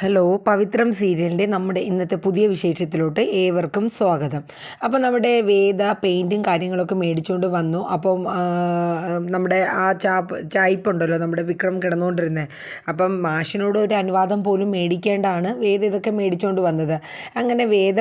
Hello പവിത്രം സീരിയലിന്റെ നമ്മുടെ ഇന്നത്തെ പുതിയ വിശേഷത്തിലോട്ട് ഏവർക്കും സ്വാഗതം. അപ്പോൾ നമ്മുടെ വേദ പെയിന്റും കാര്യങ്ങളൊക്കെ മേടിച്ചുകൊണ്ട് വന്നു. അപ്പം നമ്മുടെ ആ ചാപ്പ് ചായ്പുണ്ടല്ലോ നമ്മുടെ വിക്രം കിടന്നുകൊണ്ടിരുന്നത് അപ്പം മാഷിനോട് ഒരു അനുവാദം പോലും മേടിക്കേണ്ടാണ് വേദ ഇതൊക്കെ മേടിച്ചുകൊണ്ട് വന്നത്. അങ്ങനെ വേദ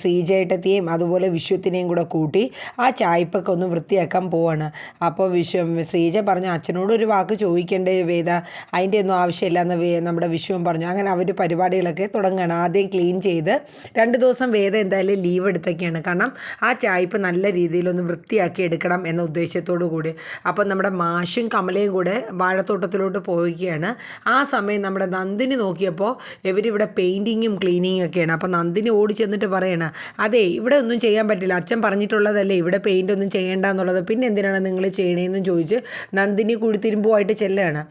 ശ്രീചേട്ടത്തെയും അതുപോലെ വിശ്വത്തിനെയും കൂടെ കൂട്ടി ആ ചായ്പൊക്കെ ഒന്ന് വൃത്തിയാക്കാൻ പോവാണ്. അപ്പോൾ വിശ്വം ശ്രീജ പറഞ്ഞു അച്ഛനോട് ഒരു വാക്ക് ചോദിക്കേണ്ടേ വേദ? അതിന്റെ ഒന്നും ആവശ്യമില്ല എന്ന് നമ്മുടെ വിശ്വം പറഞ്ഞു. അങ്ങനെ അവർ പരിപാടികളൊക്കെ തുടങ്ങുകയാണ് ആദ്യം ക്ലീൻ ചെയ്ത് രണ്ട് ദിവസം വേദ എന്തായാലും ലീവ് എടുത്തൊക്കെയാണ് കാരണം ആ ചായ്പ് നല്ല രീതിയിലൊന്ന് വൃത്തിയാക്കി എടുക്കണം എന്ന ഉദ്ദേശത്തോടു കൂടി. അപ്പോൾ നമ്മുടെ മാഷും കമലയും കൂടെ വാഴത്തോട്ടത്തിലോട്ട് പോവുകയാണ്. ആ സമയം നമ്മുടെ നന്ദിനി നോക്കിയപ്പോൾ ഇവരിവിടെ പെയിന്റിങ്ങും ക്ലീനിങ്ങും ഒക്കെയാണ്. അപ്പോൾ നന്ദിനി ഓടി ചെന്നിട്ട് പറയണം അതെ ഇവിടെ ഒന്നും ചെയ്യാൻ പറ്റില്ല. അച്ഛൻ പറഞ്ഞിട്ടുള്ളതല്ലേ ഇവിടെ പെയിന്റ് ഒന്നും ചെയ്യേണ്ട എന്നുള്ളത്. പിന്നെ എന്തിനാണ് നിങ്ങൾ ചെയ്യണേന്നും ചോദിച്ച് നന്ദിനി കുഴിത്തിരുമ്പുമായിട്ട് ചെല്ലുകയാണ്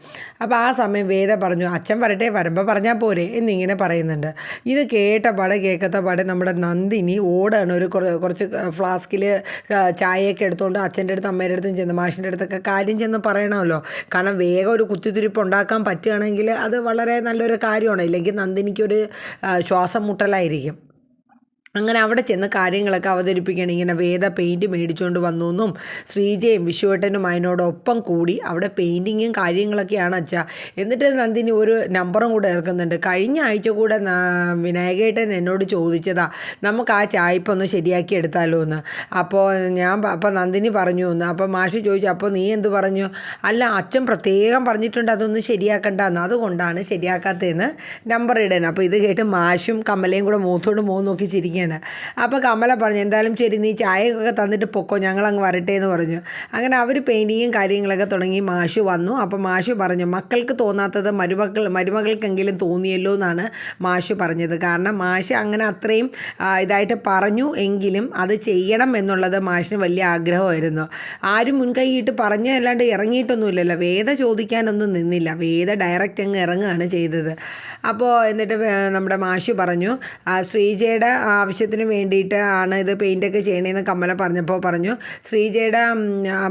അപ്പോൾ ആ സമയം വേദ പറഞ്ഞു അച്ഛൻ വരട്ടെ വരുമ്പോൾ പറഞ്ഞാൽ പോരെ. എന്നിങ്ങനെ പറയുന്നുണ്ട്. ഇത് കേട്ട പാടെ കേൾക്കാത്ത പാടെ നമ്മുടെ നന്ദിനി ഓടാണ്. ഒരു കുറച്ച് ഫ്ലാസ്കിൽ ചായയൊക്കെ എടുത്തുകൊണ്ട് അച്ഛന്റെ അടുത്ത് അമ്മയുടെ അടുത്തും ചെന്ന് മാഷിന്റെ അടുത്തൊക്കെ കാര്യം ചെന്ന് പറയണമല്ലോ. കാരണം വേഗം ഒരു കുത്തിത്തിരിപ്പ് ഉണ്ടാക്കാൻ പറ്റുകയാണെങ്കിൽ അത് വളരെ നല്ലൊരു കാര്യമാണ്. ഇല്ലെങ്കിൽ നന്ദിനിക്കൊരു ശ്വാസം മുട്ടലായിരിക്കും. അങ്ങനെ അവിടെ ചെന്ന് കാര്യങ്ങളൊക്കെ അവതരിപ്പിക്കുകയാണ്. ഇങ്ങനെ വേദ പെയിന്റ് മേടിച്ചുകൊണ്ട് വന്നു എന്നും ശ്രീജയും വിശ്വട്ടനും അതിനോടൊപ്പം കൂടി അവിടെ പെയിന്റിങ്ങും കാര്യങ്ങളൊക്കെയാണ് അച്ഛാ. എന്നിട്ട് നന്ദിനി ഒരു നമ്പറും കൂടെ ഇറക്കുന്നുണ്ട്. കഴിഞ്ഞ ആഴ്ച കൂടെ വിനായകേട്ടൻ എന്നോട് ചോദിച്ചതാ നമുക്ക് ആ ചായ്പ ഒന്ന് ശരിയാക്കി എടുത്താലോ എന്ന്. അപ്പോൾ ഞാൻ അപ്പോൾ നന്ദിനി പറഞ്ഞു എന്ന്. അപ്പോൾ മാഷി ചോദിച്ചു അപ്പോൾ നീ എന്ത് പറഞ്ഞു? അല്ല അച്ഛൻ പ്രത്യേകം പറഞ്ഞിട്ടുണ്ട് അതൊന്ന് ശരിയാക്കണ്ടെന്ന് അതുകൊണ്ടാണ് ശരിയാക്കാത്തതെന്ന് നമ്പർ ഇടാൻ അപ്പോൾ ഇത് കേട്ട് മാഷും കമലയും കൂടെ മൂത്തോട് മൂന്ന് നോക്കി ചിരിക്കുകയാണ്. അപ്പോൾ കമല പറഞ്ഞു എന്തായാലും ശരി നീ ചായയൊക്കെ തന്നിട്ട് പൊക്കോ ഞങ്ങളങ്ങ് വരട്ടെ എന്ന് പറഞ്ഞു. അങ്ങനെ അവർ പെയിന്റിങ്ങും കാര്യങ്ങളൊക്കെ തുടങ്ങി മാഷു വന്നു. അപ്പോൾ മാഷു പറഞ്ഞു മക്കൾക്ക് തോന്നാത്തത് മരുമക്കൾ മരുമകൾക്കെങ്കിലും തോന്നിയല്ലോ എന്നാണ് മാഷു പറഞ്ഞത്. കാരണം മാഷ് അങ്ങനെ അത്രയും ഇതായിട്ട് പറഞ്ഞു എങ്കിലും അത് ചെയ്യണം എന്നുള്ളത് മാഷിന് വലിയ ആഗ്രഹമായിരുന്നു. ആരും മുൻകൈയിട്ട് പറഞ്ഞല്ലാണ്ട് ഇറങ്ങിയിട്ടൊന്നുമില്ലല്ലോ. വേദ ചോദിക്കാനൊന്നും നിന്നില്ല. വേദ ഡയറക്റ്റ് അങ്ങ് ഇറങ്ങുകയാണ് ചെയ്തത്. അപ്പോൾ എന്നിട്ട് നമ്മുടെ മാഷു പറഞ്ഞു ശ്രീജയുടെ ശ്രീജയുടെ ആവശ്യത്തിന് വേണ്ടിയിട്ട് ആണ് ഇത് പെയിന്റൊക്കെ ചെയ്യണേന്ന് കമല പറഞ്ഞപ്പോൾ പറഞ്ഞു. ശ്രീജയുടെ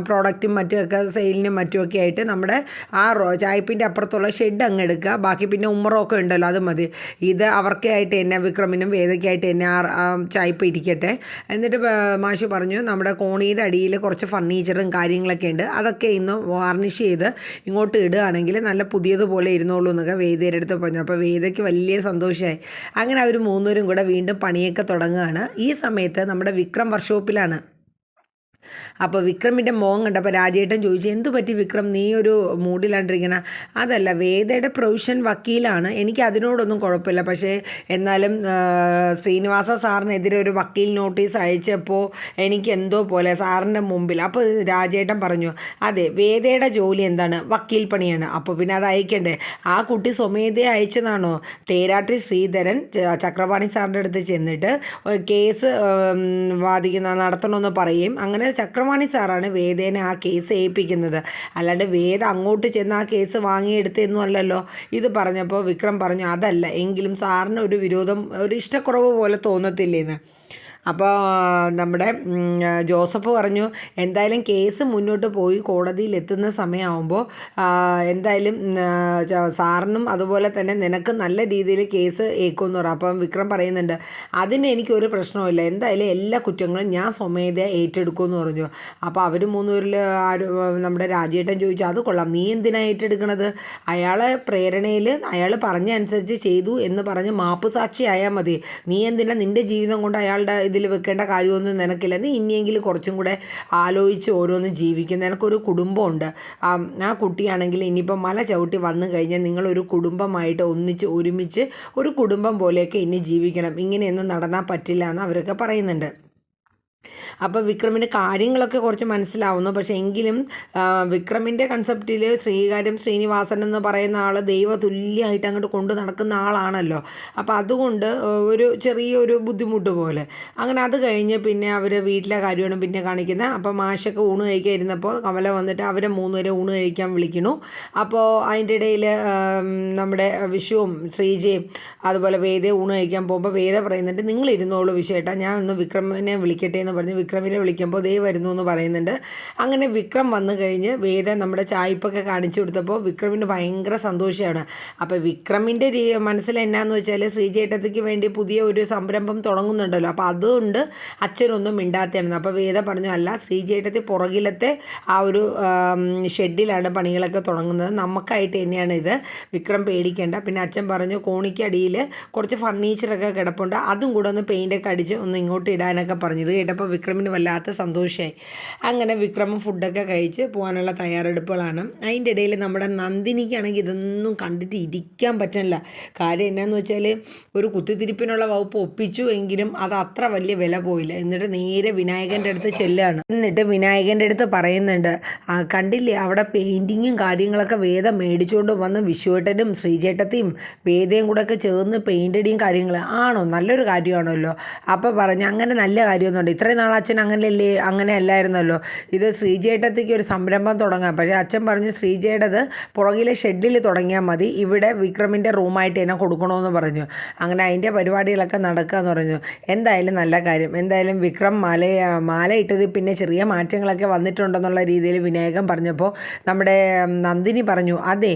പ്രോഡക്റ്റും മറ്റുമൊക്കെ സെയിലിനും മറ്റുമൊക്കെ ആയിട്ട് നമ്മുടെ ആ റോ ചായ്പിന്റെ അപ്പുറത്തുള്ള ഷെഡ് അങ്ങ് എടുക്കുക. ബാക്കി പിന്നെ ഉമ്മറൊക്കെ ഉണ്ടല്ലോ അത് മതി. ഇത് അവർക്കായിട്ട് തന്നെ വിക്രമിനും വേദയ്ക്കായിട്ട് തന്നെ ആ ചായപ്പ് ചായ്പ ഇരിക്കട്ടെ. എന്നിട്ട് മാഷു പറഞ്ഞു നമ്മുടെ കോണിയുടെ അടിയിൽ കുറച്ച് ഫർണിച്ചറും കാര്യങ്ങളൊക്കെ ഉണ്ട്. അതൊക്കെ ഇന്ന് വാർണിഷ് ചെയ്ത് ഇങ്ങോട്ട് ഇടുകയാണെങ്കിൽ നല്ല പുതിയതുപോലെ ഇരുന്നോളൂ എന്നൊക്കെ വേദയുടെ അടുത്ത് പറഞ്ഞു. അപ്പോൾ വേദയ്ക്ക് വലിയ സന്തോഷമായി അങ്ങനെ അവർ മൂന്നുപേരും കൂടെ വീണ്ടും പണിയൊക്കെ തുടങ്ങുകയാണ്. ഈ സമയത്ത് നമ്മുടെ വിക്രം വർക്ക്ഷോപ്പിലാണ് അപ്പോൾ വിക്രമിന്റെ മോൻ കണ്ടപ്പോൾ രാജേട്ടൻ ചോദിച്ചു എന്തു പറ്റി വിക്രം? നീ ഒരു മൂഡിലാണ്ടിരിക്കണ അതല്ല വേദയുടെ പ്രൊവിഷൻ വക്കീലാണ്. എനിക്ക് അതിനോടൊന്നും കുഴപ്പമില്ല. പക്ഷേ എന്നാലും ശ്രീനിവാസ സാറിനെതിരെ ഒരു വക്കീൽ നോട്ടീസ് അയച്ചപ്പോൾ എനിക്ക് എന്തോ പോലെ സാറിന്റെ മുമ്പിൽ അപ്പോൾ രാജേട്ടൻ പറഞ്ഞു അതെ വേദയുടെ ജോലി എന്താണ്? വക്കീൽ പണിയാണ്. അപ്പോൾ പിന്നെ അത് അയക്കണ്ടേ? ആ കുട്ടി സ്വമേധയെ അയച്ചതാണോ? തേരാട്ടി ശ്രീധരൻ ചക്രപാണി സാറിന്റെ അടുത്ത് ചെന്നിട്ട് കേസ് വാദിക്കുന്ന നടത്തണമെന്ന് പറയുകയും അങ്ങനെ ചക്രപാണി സാറാണ് വേദേനെ ആ കേസ് ഏൽപ്പിക്കുന്നത്. അല്ലാണ്ട് വേദ അങ്ങോട്ട് ചെന്ന് ആ കേസ് വാങ്ങിയെടുത്തെന്നും അല്ലല്ലോ. ഇത് പറഞ്ഞപ്പോൾ വിക്രം പറഞ്ഞു അതല്ല എങ്കിലും സാറിന് ഒരു വിരോധം ഒരു ഇഷ്ടക്കുറവ് പോലെ തോന്നത്തില്ലേന്ന്. അപ്പോൾ നമ്മുടെ ജോസഫ് പറഞ്ഞു എന്തായാലും കേസ് മുന്നോട്ട് പോയി കോടതിയിൽ എത്തുന്ന സമയമാകുമ്പോൾ എന്തായാലും സാറിനും അതുപോലെ തന്നെ നിനക്ക് നല്ല രീതിയിൽ കേസ് ഏക്കുമെന്ന് പറയാം അപ്പം വിക്രം പറയുന്നുണ്ട് അതിന് എനിക്കൊരു പ്രശ്നവുമില്ല. എന്തായാലും എല്ലാ കുറ്റങ്ങളും ഞാൻ സ്വമേധ ഏറ്റെടുക്കുമെന്ന് പറഞ്ഞു. അപ്പോൾ അവർ മൂന്നൂരിൽ നമ്മുടെ രാജേട്ടൻ ചോദിച്ചു അത് കൊള്ളാം. നീ എന്തിനാണ് ഏറ്റെടുക്കണത്? അയാളെ പ്രേരണയിൽ അയാൾ പറഞ്ഞ അനുസരിച്ച് ചെയ്തു എന്ന് പറഞ്ഞ് മാപ്പ് സാക്ഷി ആയാൽ മതി. നീ എന്തിനാ നിന്റെ ജീവിതം കൊണ്ട് അയാളുടെ ഇതിൽ വെക്കേണ്ട കാര്യമൊന്നും നിനക്കില്ല. നീ ഇനിയെങ്കിലും കുറച്ചും കൂടെ ആലോചിച്ച് ഓരോന്ന് ജീവിക്കും. നിനക്കൊരു കുടുംബമുണ്ട്. ആ കുട്ടിയാണെങ്കിൽ ഇനിയിപ്പോൾ മല ചവിട്ടി വന്നു കഴിഞ്ഞാൽ നിങ്ങളൊരു കുടുംബമായിട്ട് ഒന്നിച്ച് ഒരുമിച്ച് ഒരു കുടുംബം പോലെയൊക്കെ ഇനി ജീവിക്കണം. ഇങ്ങനെയൊന്നും നടന്നാൽ പറ്റില്ല എന്ന് അവരൊക്കെ പറയുന്നുണ്ട്. അപ്പോൾ വിക്രമിന് കാര്യങ്ങളൊക്കെ കുറച്ച് മനസ്സിലാവുന്നു. പക്ഷേ എങ്കിലും വിക്രമിന്റെ കൺസെപ്റ്റിൽ ശ്രീകാര്യം ശ്രീനിവാസൻ എന്ന് പറയുന്ന ആൾ ദൈവ തുല്യമായിട്ട് അങ്ങോട്ട് കൊണ്ടു നടക്കുന്ന ആളാണല്ലോ. അപ്പോൾ അതുകൊണ്ട് ഒരു ചെറിയൊരു ബുദ്ധിമുട്ട് പോലെ. അങ്ങനെ അത് കഴിഞ്ഞ് പിന്നെ അവർ വീട്ടിലെ കാര്യമാണ് പിന്നെ കാണിക്കുന്നത് അപ്പോൾ മാഷൊക്കെ ഊണ് കഴിക്കാൻ ഇരുന്നപ്പോൾ കമല വന്നിട്ട് അവരെ മൂന്നുപേരെ ഊണ് കഴിക്കാൻ വിളിക്കുന്നു. അപ്പോൾ അതിന്റെ ഇടയിൽ നമ്മുടെ വിഷുവും ശ്രീജയും അതുപോലെ വേദയെ ഊണ് കഴിക്കാൻ പോകുമ്പോൾ വേദ പറയുന്നുണ്ട് നിങ്ങൾ ഇരുന്നോളൂ വിഷയേട്ടാ ഞാൻ ഒന്ന് വിക്രമിനെ വിളിക്കട്ടെ എന്ന് പറഞ്ഞ് വിക്രമിനെ വിളിക്കുമ്പോൾ ദേ വരുന്നു എന്ന് പറയുന്നുണ്ട്. അങ്ങനെ വിക്രം വന്നു കഴിഞ്ഞ് വേദ നമ്മുടെ ചായ്പൊക്കെ കാണിച്ചു കൊടുത്തപ്പോൾ വിക്രമിന് ഭയങ്കര സന്തോഷമാണ് അപ്പോൾ വിക്രമിന്റെ മനസ്സിൽ എന്നാന്ന് വെച്ചാൽ ശ്രീചേട്ടത്തിക്ക് വേണ്ടി പുതിയ ഒരു സംരംഭം തുടങ്ങുന്നുണ്ടല്ലോ. അപ്പോൾ അതുകൊണ്ട് അച്ഛനൊന്നും മിണ്ടാത്തതാണ് അപ്പോൾ വേദ പറഞ്ഞു അല്ല ശ്രീചേട്ടത്തി പുറകിലത്തെ ആ ഒരു ഷെഡിലാണ് പണികളൊക്കെ തുടങ്ങുന്നത്. നമുക്കായിട്ട് തന്നെയാണ് ഇത് വിക്രം പേടിക്കേണ്ട. പിന്നെ അച്ഛൻ പറഞ്ഞു കോണിക്കടിയിൽ കുറച്ച് ഫർണിച്ചറൊക്കെ കിടപ്പുണ്ട്. അതും കൂടെ ഒന്ന് പെയിന്റൊക്കെ അടിച്ച് ഒന്ന് ഇങ്ങോട്ട് ഇടാനൊക്കെ പറഞ്ഞു. ഇത് കേട്ടപ്പോൾ വിക്രമിന് വല്ലാത്ത സന്തോഷമായി. അങ്ങനെ വിക്രമം ഫുഡൊക്കെ കഴിച്ച് പോകാനുള്ള തയ്യാറെടുപ്പുകളാണ്. അതിന്റെ ഇടയിൽ നമ്മുടെ നന്ദിനിക്കാണെങ്കിൽ ഇതൊന്നും കണ്ടിട്ട് ഇരിക്കാൻ പറ്റണില്ല. കാര്യം എന്നാന്ന് വെച്ചാൽ ഒരു കുത്തിത്തിരിപ്പിനുള്ള വകുപ്പ് ഒപ്പിച്ചു എങ്കിലും അത് അത്ര വലിയ വില പോയില്ല. എന്നിട്ട് നേരെ വിനായകന്റെ അടുത്ത് ചെല്ലുകയാണ്. എന്നിട്ട് വിനായകന്റെ അടുത്ത് പറയുന്നുണ്ട് കണ്ടില്ലേ? അവിടെ പെയിന്റിങ്ങും കാര്യങ്ങളൊക്കെ വേദം മേടിച്ചുകൊണ്ട് വന്ന് വിശ്വേട്ടനും ശ്രീചേട്ടത്തെയും വേദയും കൂടെ ഒക്കെ ചേർന്ന് പെയിന്റ് അടിയും കാര്യങ്ങൾ ആണോ? നല്ലൊരു കാര്യമാണല്ലോ. അപ്പോൾ പറഞ്ഞു അങ്ങനെ നല്ല കാര്യമൊന്നുമുണ്ട് ഇത്രയും നാൾ അച്ഛൻ അങ്ങനെയല്ലേ അങ്ങനെ അല്ലായിരുന്നല്ലോ. ഇത് ശ്രീജേട്ടത്തേക്ക് ഒരു സംരംഭം തുടങ്ങാം. പക്ഷേ അച്ഛൻ പറഞ്ഞു ശ്രീജേട്ടത് പുറകിലെ ഷെഡിൽ തുടങ്ങിയാൽ മതി. ഇവിടെ വിക്രമിന്റെ റൂമായിട്ട് എന്നെ കൊടുക്കണമെന്ന് പറഞ്ഞു. അങ്ങനെ അതിന്റെ പരിപാടികളൊക്കെ നടക്കുകയെന്ന് പറഞ്ഞു. എന്തായാലും നല്ല കാര്യം. എന്തായാലും വിക്രം മാല മാല ഇട്ടതിൽ പിന്നെ ചെറിയ മാറ്റങ്ങളൊക്കെ വന്നിട്ടുണ്ടെന്നുള്ള രീതിയിൽ വിനായകൻ പറഞ്ഞപ്പോൾ നമ്മുടെ നന്ദിനി പറഞ്ഞു അതെ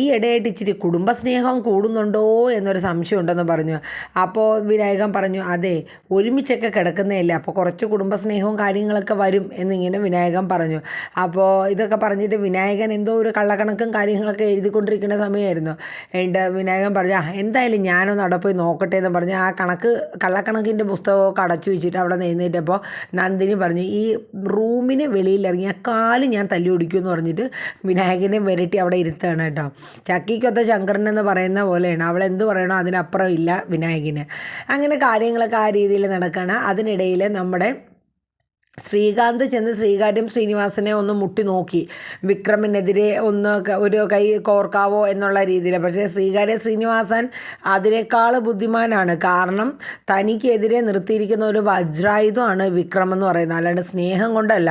ഈ ഇടയായിട്ട് ഇച്ചിരി കുടുംബസ്നേഹം കൂടുന്നുണ്ടോ എന്നൊരു സംശയം ഉണ്ടെന്ന് പറഞ്ഞു. അപ്പോൾ വിനായകൻ പറഞ്ഞു അതെ ഒരുമിച്ചൊക്കെ കിടക്കുന്നതല്ലേ. അപ്പോൾ കുറച്ച് കുടുംബസ്നേഹവും കാര്യങ്ങളൊക്കെ വരും എന്നിങ്ങനെ വിനായകൻ പറഞ്ഞു. അപ്പോൾ ഇതൊക്കെ പറഞ്ഞിട്ട് വിനായകൻ എന്തോ ഒരു കള്ളക്കണക്കും കാര്യങ്ങളൊക്കെ എഴുതിക്കൊണ്ടിരിക്കുന്ന സമയമായിരുന്നു. എന്റെ വിനായകൻ പറഞ്ഞു ആ എന്തായാലും ഞാനൊന്ന് അവിടെ പോയി നോക്കട്ടെ എന്ന് പറഞ്ഞ് ആ കണക്ക് കള്ളക്കണക്കിന്റെ പുസ്തകമൊക്കെ അടച്ചു വെച്ചിട്ട് അവിടെ നിന്നിട്ടപ്പോൾ നന്ദിനി പറഞ്ഞു ഈ റൂമിന് വെളിയിലിറങ്ങി ആ കാൽ ഞാൻ തല്ലി ഒടിക്കുമെന്ന് പറഞ്ഞിട്ട് വിനായകനെ വരട്ടി അവിടെ ഇരുത്തുകയാണ് കേട്ടോ. ചക്കിക്കൊത്ത ശങ്കരൻ എന്ന് പറയുന്ന പോലെയാണ്. അവൾ എന്ത് പറയണോ അതിനപ്പുറം ഇല്ല വിനായകന്. അങ്ങനെ കാര്യങ്ങളൊക്കെ ആ രീതിയിൽ നടക്കുകയാണ്. അതിനിടയിൽ നമ്മുടെ ശ്രീകാന്ത് ചെന്ന് ശ്രീകാര്യം ശ്രീനിവാസനെ ഒന്ന് മുട്ടി നോക്കി. വിക്രമിനെതിരെ ഒന്ന് ഒരു കൈ കോർക്കാവോ എന്നുള്ള രീതിയിൽ പക്ഷേ ശ്രീകാര്യ ശ്രീനിവാസൻ അതിനേക്കാൾ ബുദ്ധിമാനാണ്. കാരണം തനിക്കെതിരെ നിർത്തിയിരിക്കുന്ന ഒരു വജ്രായുധമാണ് വിക്രം എന്ന് പറയുന്നത്. അല്ലാണ്ട് സ്നേഹം കൊണ്ടല്ല.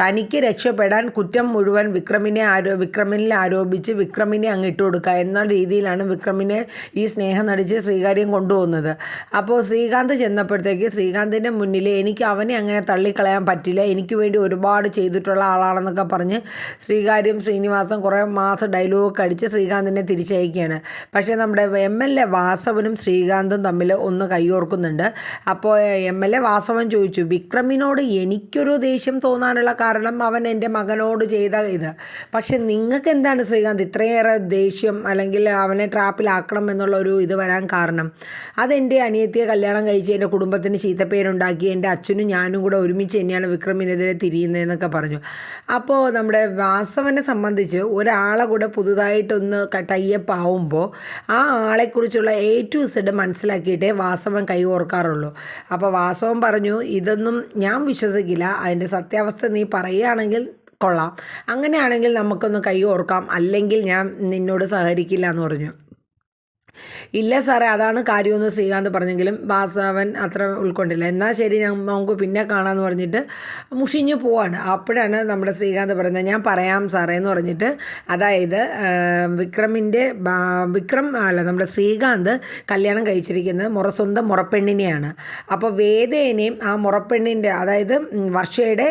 തനിക്ക് രക്ഷപ്പെടാൻ കുറ്റം മുഴുവൻ വിക്രമിനെ ആരോ വിക്രമിനെ ആരോപിച്ച് വിക്രമിനെ അങ്ങ് ഇട്ട് കൊടുക്കുക എന്ന രീതിയിലാണ് വിക്രമിനെ ഈ സ്നേഹം നടിച്ച് ശ്രീകാര്യം കൊണ്ടുപോകുന്നത്. അപ്പോൾ ശ്രീകാന്ത് ചെന്നപ്പോഴത്തേക്ക് ശ്രീകാന്തിന്റെ മുന്നിൽ എനിക്ക് അവനെ അങ്ങനെ തള്ളിക്കളയാൻ പറ്റില്ല. എനിക്ക് വേണ്ടി ഒരുപാട് ചെയ്തിട്ടുള്ള ആളാണെന്നൊക്കെ പറഞ്ഞ് ശ്രീകാര്യം ശ്രീനിവാസൻ കുറേ മാസം ഡയലോഗ് അടിച്ച് ശ്രീകാന്തിനെ തിരിച്ചയക്കുകയാണ്. പക്ഷേ നമ്മുടെ എം എൽ എ വാസവനും ശ്രീകാന്തും തമ്മിൽ ഒന്ന് കൈയോർക്കുന്നുണ്ട്. അപ്പോൾ എം എൽ എ വാസവൻ ചോദിച്ചു വിക്രമിനോട് എനിക്കൊരു ദേഷ്യം തോന്നാനുള്ള കാരണം അവൻ എന്റെ മകനോട് ചെയ്ത ഇത്. പക്ഷേ നിങ്ങൾക്ക് എന്താണ് ശ്രീകാന്ത് ഇത്രയേറെ ദേഷ്യം അല്ലെങ്കിൽ അവനെ ട്രാപ്പിലാക്കണം എന്നുള്ള ഒരു ഇത് വരാൻ കാരണം? അതെന്റെ അനിയത്തിയെ കല്യാണം കഴിച്ച് എന്റെ കുടുംബത്തിന് ചീത്തപ്പേരുണ്ടാക്കി എന്റെ അച്ഛനും ഞാനും കൂടെ ഒരുമിച്ച് തന്നെയാണ് വിക്രമിനെതിരെ തിരിയുന്നതെന്നൊക്കെ പറഞ്ഞു. അപ്പോൾ നമ്മുടെ വാസവനെ സംബന്ധിച്ച് ഒരാളെ കൂടെ പുതുതായിട്ടൊന്ന് ടൈപ്പ് ആവുമ്പോൾ ആ ആളെക്കുറിച്ചുള്ള എ ടു സെഡ് മനസ്സിലാക്കിയിട്ടേ വാസവൻ കൈ ഓർക്കാറുള്ളൂ. അപ്പോൾ വാസവൻ പറഞ്ഞു ഇതൊന്നും ഞാൻ വിശ്വസിക്കില്ല. അതിന്റെ സത്യാവസ്ഥ നീ പറയുകയാണെങ്കിൽ കൊള്ളാം. അങ്ങനെയാണെങ്കിൽ നമുക്കൊന്ന് കൈ ഓർക്കാം. അല്ലെങ്കിൽ ഞാൻ നിന്നോട് സഹകരിക്കില്ല എന്ന് പറഞ്ഞു. ഇല്ല സാറേ അതാണ് കാര്യമെന്ന് ശ്രീകാന്ത് പറഞ്ഞെങ്കിലും വാസവൻ അത്ര ഉൾക്കൊണ്ടില്ല. എന്നാൽ ശരി നമുക്ക് പിന്നെ കാണാമെന്ന് പറഞ്ഞിട്ട് മുഷിഞ്ഞു പോവാണ്. അപ്പോഴാണ് നമ്മുടെ ശ്രീകാന്ത് പറയുന്നത് ഞാൻ പറയാം സാറേ എന്ന് പറഞ്ഞിട്ട്. അതായത് വിക്രമിന്റെ വിക്രം അല്ല നമ്മുടെ ശ്രീകാന്ത് കല്യാണം കഴിച്ചിരിക്കുന്നത് മുറ സ്വന്തം മുറപ്പെണ്ണിനെയാണ്. അപ്പോൾ വേദേനെയും ആ മുറപ്പെണ്ണിന്റെ അതായത് വർഷയുടെ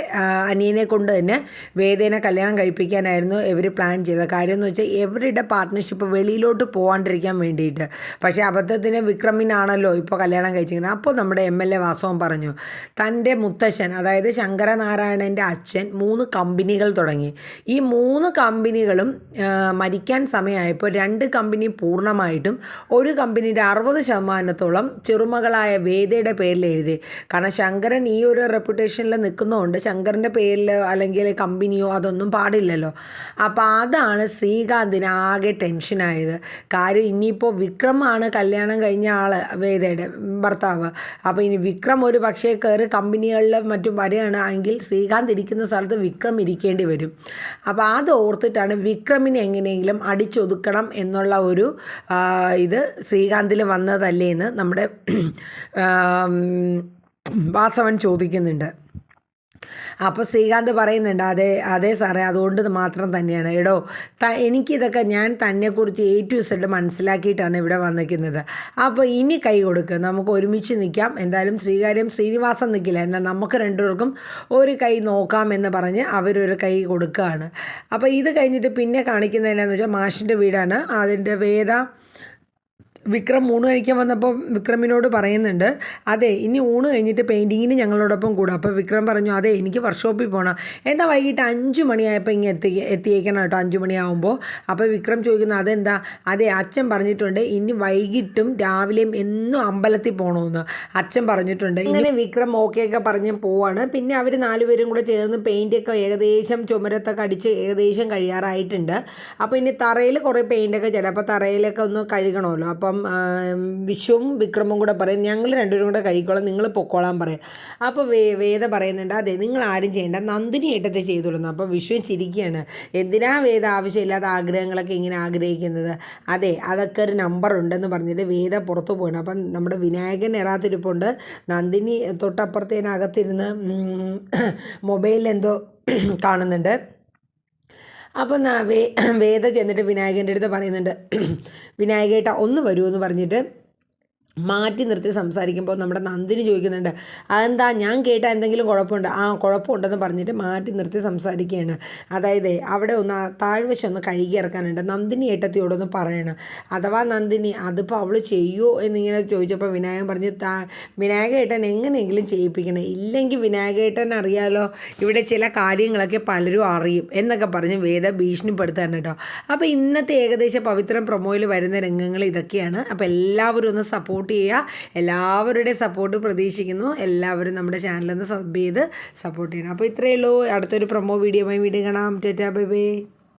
അനിയനെ കൊണ്ട് തന്നെ വേദേനെ കല്യാണം കഴിപ്പിക്കാനായിരുന്നു ഇവർ പ്ലാൻ ചെയ്തത്. കാര്യം എന്ന് വെച്ചാൽ ഇവരുടെ പാർട്ട്ണർഷിപ്പ് വെളിയിലോട്ട് പോകാണ്ടിരിക്കാൻ വേണ്ടിയിട്ട്. പക്ഷേ അബദ്ധത്തിന് വിക്രമിനാണല്ലോ ഇപ്പോൾ കല്യാണം കഴിച്ചിരിക്കുന്നത്. അപ്പോൾ നമ്മുടെ എം എൽ എ വാസവൻ പറഞ്ഞു തന്റെ മുത്തശ്ശൻ അതായത് ശങ്കരനാരായണന്റെ അച്ഛൻ മൂന്ന് കമ്പനികൾ തുടങ്ങി. ഈ മൂന്ന് കമ്പനികളും മരിക്കാൻ സമയമായപ്പോൾ രണ്ട് കമ്പനി പൂർണമായിട്ടും ഒരു കമ്പനിയുടെ അറുപത് ശതമാനത്തോളം ചെറുമകളായ വേദയുടെ പേരിൽ എഴുതി. കാരണം ശങ്കരൻ ഈ ഒരു റെപ്യൂട്ടേഷനിൽ നിൽക്കുന്നതുകൊണ്ട് ശങ്കരന്റെ പേരിൽ അല്ലെങ്കിൽ കമ്പനിയോ അതൊന്നും പാടില്ലല്ലോ. അപ്പോൾ അതാണ് ശ്രീകാന്തിന് ആകെ ടെൻഷനായത് കാര്യം ഇനിയിപ്പോൾ വിക്രമാണ് കല്യാണം കഴിഞ്ഞ ആൾ വേദയുടെ ഭർത്താവ്. അപ്പോൾ ഇനി വിക്രം ഒരു പക്ഷേ കയറി കമ്പനികളിലും മറ്റും വരികയാണ് എങ്കിൽ ശ്രീകാന്ത് ഇരിക്കുന്ന സ്ഥലത്ത് വിക്രം ഇരിക്കേണ്ടി വരും. അപ്പോൾ അത് ഓർത്തിട്ടാണ് വിക്രമിനെ എങ്ങനെയെങ്കിലും അടിച്ചൊതുക്കണം എന്നുള്ള ഒരു ഇത് ശ്രീകാന്തിൽ വന്നതല്ലേ എന്ന് നമ്മുടെ വാസവൻ ചോദിക്കുന്നുണ്ട്. അപ്പോൾ ശ്രീകാന്ത് പറയുന്നുണ്ട് അതെ അതെ സാറേ അതുകൊണ്ട് മാത്രം തന്നെയാണ്. എടോ ത എനിക്കിതൊക്കെ ഞാൻ തന്നെക്കുറിച്ച് എ ടു സെഡ് മനസ്സിലാക്കിയിട്ടാണ് ഇവിടെ വന്നിരിക്കുന്നത്. അപ്പോൾ ഇനി കൈ കൊടുക്കുക നമുക്ക് ഒരുമിച്ച് നിൽക്കാം. എന്തായാലും ശ്രീകാര്യം ശ്രീനിവാസൻ നിൽക്കില്ല എന്നാൽ നമുക്ക് രണ്ടുപേർക്കും ഒരു കൈ നോക്കാം എന്ന് പറഞ്ഞ് അവരൊരു കൈ കൊടുക്കുകയാണ്. അപ്പോൾ ഇത് കഴിഞ്ഞിട്ട് പിന്നെ കാണിക്കുന്നത് എന്നാന്ന് വെച്ചാൽ മാഷിന്റെ വീടാണ്. അതിന്റെ വേദ വിക്രം ഊണ് കഴിക്കാൻ വന്നപ്പോൾ വിക്രമിനോട് പറയുന്നുണ്ട് അതെ ഇനി ഊണ് കഴിഞ്ഞിട്ട് പെയിന്റിങ്ങിന് ഞങ്ങളോടൊപ്പം കൂടാം. അപ്പോൾ വിക്രം പറഞ്ഞു അതെ എനിക്ക് വർക്ക്ഷോപ്പിൽ പോകണം എന്താ വൈകിട്ട് അഞ്ച് മണിയായപ്പോൾ ഇങ്ങനെ എത്തി എത്തിയേക്കണം കേട്ടോ അഞ്ച് മണിയാവുമ്പോൾ അപ്പോൾ വിക്രം ചോദിക്കുന്നു അതെന്താ? അതെ അച്ഛൻ പറഞ്ഞിട്ടുണ്ട് ഇനി വൈകിട്ടും രാവിലെയും എന്നും അമ്പലത്തിൽ പോകണമെന്ന് അച്ഛൻ പറഞ്ഞിട്ടുണ്ട് ഇങ്ങനെ വിക്രം ഓക്കെ ഒക്കെ പറഞ്ഞ് പോവാണ്. പിന്നെ അവർ നാലുപേരും കൂടെ ചേർന്ന് പെയിന്റൊക്കെ ഏകദേശം ചുമരത്തൊക്കെ അടിച്ച് ഏകദേശം കഴിയാറായിട്ടുണ്ട്. അപ്പോൾ ഇനി തറയിൽ കുറേ പെയിന്റൊക്കെ ചെയ്യണം അപ്പോൾ തറയിലൊക്കെ ഒന്ന് കഴുകണമല്ലോ അപ്പം ആ, വിശ്വവും വിക്രമും കൂടെ പറയും ഞങ്ങൾ രണ്ടുപേരും കൂടെ കഴിക്കോളാം നിങ്ങൾ പൊക്കോളാൻ പറയും. അപ്പോൾ വേ വേദ പറയുന്നുണ്ട് അതെ നിങ്ങൾ ആരും ചെയ്യേണ്ട നന്ദിനി ഏട്ടത്തെ ചെയ്തോളുന്നു. അപ്പോൾ വിശ്വം ചിരിക്കുകയാണ് എന്തിനാ വേദ ആവശ്യമില്ലാത്ത ആഗ്രഹങ്ങളൊക്കെ ഇങ്ങനെ ആഗ്രഹിക്കുന്നത്? അതെ അതൊക്കെ ഒരു നമ്പർ ഉണ്ടെന്ന് പറഞ്ഞിട്ട് വേദ പുറത്തു പോകണം അപ്പം നമ്മുടെ വിനായകൻ എറാത്തിരിപ്പുണ്ട് നന്ദിനി തൊട്ടപ്പുറത്തേനകത്തിരുന്ന് മൊബൈലിൽ എന്തോ കാണുന്നുണ്ട്. അപ്പോൾ വേ വേദ ചെന്നിട്ട് വിനായകന്റെ അടുത്ത് പറയുന്നുണ്ട് വിനായകേട്ട ഒന്ന് വരൂ എന്ന് പറഞ്ഞിട്ട് മാറ്റി നിർത്തി സംസാരിക്കുമ്പോൾ നമ്മുടെ നന്ദിനി ചോദിക്കുന്നുണ്ട് അതെന്താ? ഞാൻ കേട്ട എന്തെങ്കിലും കുഴപ്പമുണ്ട്? ആ കുഴപ്പമുണ്ടെന്ന് പറഞ്ഞിട്ട് മാറ്റി നിർത്തി സംസാരിക്കുകയാണ്. അതായത് അവിടെ ഒന്ന് താഴ്വശം ഒന്ന് കഴുകി ഇറക്കാനുണ്ട്. നന്ദിനി ഏട്ടത്തിയോടൊന്ന് പറയണം. അഥവാ നന്ദിനി അതിപ്പോൾ അവൾ ചെയ്യുമോ എന്നിങ്ങനെ ചോദിച്ചപ്പോൾ വിനായകൻ പറഞ്ഞു താ വിനായകേട്ടൻ എങ്ങനെയെങ്കിലും ചെയ്യിപ്പിക്കണം. ഇല്ലെങ്കിൽ വിനായകേട്ടൻ അറിയാലോ ഇവിടെ ചില കാര്യങ്ങളൊക്കെ പലരും അറിയും എന്നൊക്കെ പറഞ്ഞ് വേദ ഭീഷണിപ്പെടുത്താണ് കേട്ടോ. അപ്പോൾ ഇന്നത്തെ ഏകദേശം പവിത്രം പ്രൊമോയിൽ വരുന്ന രംഗങ്ങൾ ഇതൊക്കെയാണ്. അപ്പോൾ എല്ലാവരും ഒന്ന് സപ്പോർട്ട് ചെയ്യുക. എല്ലാവരുടെയും സപ്പോർട്ട് പ്രതീക്ഷിക്കുന്നു. എല്ലാവരും നമ്മുടെ ചാനലിൽ നിന്ന് സബ് ചെയ്ത് സപ്പോർട്ട് ചെയ്യണം. അപ്പോൾ ഇത്രയേ ഉള്ളൂ. അടുത്തൊരു പ്രൊമോ വീഡിയോയുമായി വീഡിയോ കാണാം. Tata bye by